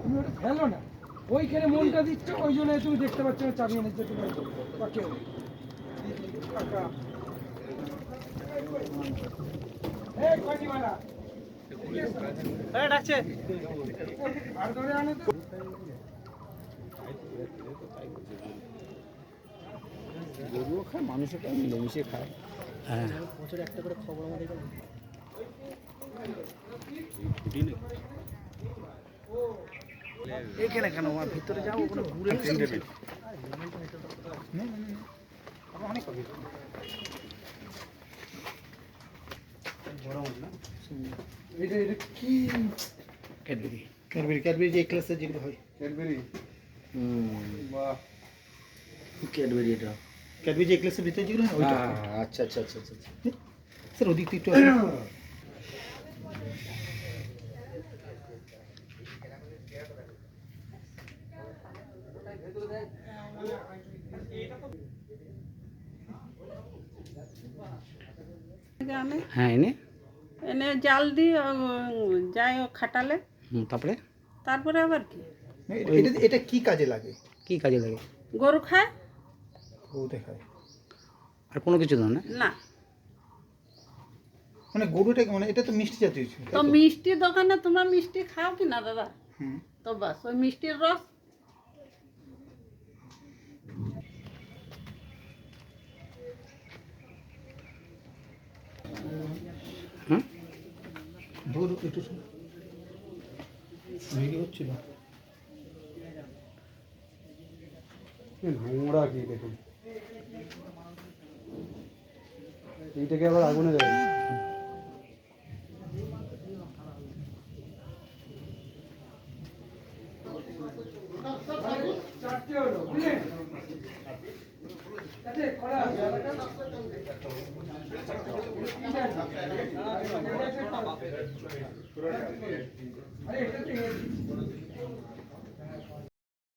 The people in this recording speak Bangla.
তুমি ওটা ফেলো না। ওইখানে মনটা দিচ্ছ ওই জন্য তুমি দেখতে পাচ্ছ না চাবি এনেছে তুমি। বা কেউ কাকা এই কয়টিওয়ালা? ডাকছে। আর ধরে আনো তো। গরুও খায় মানুষও খায় মিলেমিশে খায়। হ্যাঁ। বছরে একটা করে খবর আমাদের এখানে কেন? আমার ভিতরে যাব ওখানে ঘুরে অনেক এটা এটা কি? ক্যাডবেরি ক্যাডবেরি ক্যাডবেরি যে ক্লাসের যেগুলো হয়। ক্যাডবেরি বাহ। ক্যাডবেরি এটা। ক্যাডবেরি যে ক্লাসের ভিতরে যেগুলো হয় ওইটা। হ্যাঁ, আচ্ছা আচ্ছা আচ্ছা আচ্ছা। আচ্ছা। স্যার ওদিক থেকে একটু আসুন। থেকে আনে হ্যাঁ এনে? এনে জাল দিই যায় খাটালে। হুম, তারপরে? তারপরে আবার কি? এটা এটা কি কাজে লাগে? কি কাজে লাগে? গরু খায়? ও দেখায় আর কোনো কিছু না না? না। মানে গরুটা মানে এটা তো মিষ্টি জাতীয় তো তো? মিষ্টি দোকানে তোমরা মিষ্টি খাও কি না দাদা? হুম। তো বাস ওই মিষ্টির রস গরু একটু। ভেঙে হচ্ছিল নোংরা কি দেখুন এইটাকে আবার আগুনে দেবেন চারটে হলো বুঝলেন। আরে এটা তো